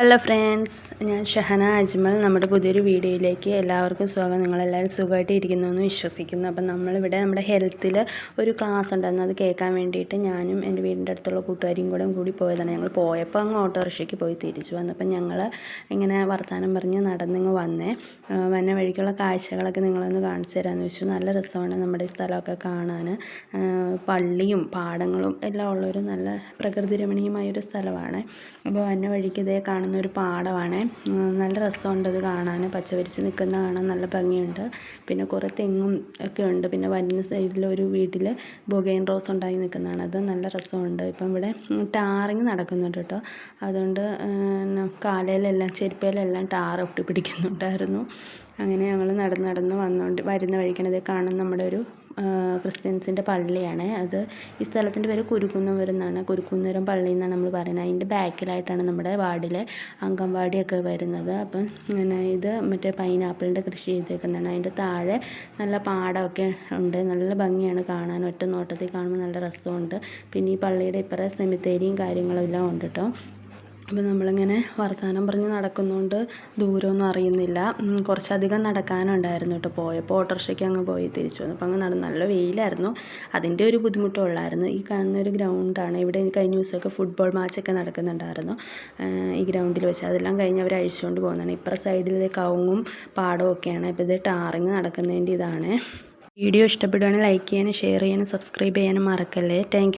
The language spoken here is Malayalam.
ഹലോ ഫ്രണ്ട്സ് ഞാൻ ഷഹന അജ്മൽ. നമ്മുടെ പുതിയൊരു വീഡിയോയിലേക്ക് എല്ലാവർക്കും സ്വാഗതം. നിങ്ങളെല്ലാവരും സുഖമായിട്ട് ഇരിക്കുന്നു എന്ന് വിശ്വസിക്കുന്നു. അപ്പം നമ്മളിവിടെ നമ്മുടെ ഹെൽത്തിൽ ഒരു ക്ലാസ് ഉണ്ടായിരുന്നു. അത് കേൾക്കാൻ വേണ്ടിയിട്ട് ഞാനും എന്റെ വീടിന്റെ അടുത്തുള്ള കൂട്ടുകാരിയും കൂടെ കൂടി പോയതാണ്. ഞങ്ങൾ പോയപ്പോൾ അങ്ങ് ഓട്ടോറിക്ഷയ്ക്ക് പോയി തിരിച്ചു വന്നപ്പം ഞങ്ങൾ ഇങ്ങനെ വർത്തമാനം പറഞ്ഞ് നടന്നിങ്ങ് വന്നേ. വന്ന വഴിക്കുള്ള കാഴ്ചകളൊക്കെ നിങ്ങളൊന്ന് കാണിച്ചു തരാമെന്ന് വെച്ചു നല്ല രസമാണ് നമ്മുടെ ഈ സ്ഥലമൊക്കെ കാണാൻ. പള്ളിയും പാടങ്ങളും എല്ലാം ഉള്ളൊരു നല്ല പ്രകൃതി രമണീയമായൊരു സ്ഥലമാണ്. അപ്പോൾ വന്ന വഴിക്ക് ഇതേ കാണുന്ന ഒരു പാടമാണ്. നല്ല രസമുണ്ട് അത് കാണാൻ പച്ചവരിച്ച് നിൽക്കുന്ന കാണാൻ നല്ല ഭംഗിയുണ്ട്. പിന്നെ കുറേ തെങ്ങും ഒക്കെ ഉണ്ട്. പിന്നെ വരുന്ന സൈഡിൽ ഒരു വീട്ടിൽ ബൊഗൈൻ റോസ് ഉണ്ടായി നിൽക്കുന്നതാണ്. അത് നല്ല രസമുണ്ട്. ഇപ്പം ഇവിടെ ടാറിങ് നടക്കുന്നുണ്ട് കേട്ടോ. അതുകൊണ്ട് കാലയിലെല്ലാം ചെരുപ്പയിലെല്ലാം ടാർ ഒട്ടി പിടിക്കുന്നുണ്ടായിരുന്നു അങ്ങനെ ഞങ്ങൾ നടന്ന് നടന്ന് വന്നുകൊണ്ട് വരുന്ന വഴിക്കണത് കാണുന്ന നമ്മുടെ ഒരു ക്രിസ്ത്യൻസിന്റെ പള്ളിയാണ്. അത് ഈ സ്ഥലത്തിന്റെ പേര് കുരുക്കുന്നവരം എന്നാണ്. കുരുക്കുന്നവരം പള്ളി എന്നാണ് നമ്മൾ പറയുന്നത്. അതിന്റെ ബാക്കിലായിട്ടാണ് നമ്മുടെ വാർഡിലെ അംഗൻവാടിയൊക്കെ വരുന്നത്. അപ്പം ഇങ്ങനെ ഇത് മറ്റേ പൈനാപ്പിളിന്റെ കൃഷി ചെയ്തേക്കുന്നതാണ്. അതിന്റെ താഴെ നല്ല പാടമൊക്കെ ഉണ്ട്. നല്ല ഭംഗിയാണ് കാണാൻ. ഒറ്റ നോട്ടത്തിൽ കാണുമ്പോൾ നല്ല രസമുണ്ട്. പിന്നെ ഈ പള്ളിയുടെ ഇപ്പുറം സെമിത്തേരിയും കാര്യങ്ങളും എല്ലാം ഉണ്ട് കേട്ടോ. അപ്പോൾ നമ്മളിങ്ങനെ വർത്തമാനം പറഞ്ഞ് നടക്കുന്നതുകൊണ്ട് ദൂരമൊന്നും അറിയുന്നില്ല. കുറച്ചധികം നടക്കാനുണ്ടായിരുന്നു കേട്ടോ പോയപ്പോൾ ഓട്ടോറിക്ഷയ്ക്ക് അങ്ങ് പോയി തിരിച്ചു വന്നു. അപ്പോൾ അങ്ങ് നടന്ന്. നല്ല വെയിലായിരുന്നു. അതിന്റെ ഒരു ബുദ്ധിമുട്ടും ഉള്ളായിരുന്നു. ഈ കാണുന്ന ഒരു ഗ്രൗണ്ടാണ്. ഇവിടെ കഴിഞ്ഞ ദിവസമൊക്കെ ഫുട്ബോൾ മാച്ചൊക്കെ നടക്കുന്നുണ്ടായിരുന്നു. ഈ ഗ്രൗണ്ടിൽ വെച്ച്. അതെല്ലാം കഴിഞ്ഞ് അവർ അഴിച്ചുകൊണ്ട് പോകുന്നതാണ്. ഇപ്പുറ സൈഡിൽ കവുങ്ങും പാടവും ഒക്കെയാണ്. ഇപ്പോൾ ഇത് ടാറിങ് നടക്കുന്നതിന്റെ ഇതാണ് വീഡിയോ ഇഷ്ടപ്പെടുകയാണെങ്കിൽ ലൈക്ക് ചെയ്യാനും ഷെയർ ചെയ്യാനും സബ്സ്ക്രൈബ് ചെയ്യാനും മറക്കല്ലേ. താങ്ക്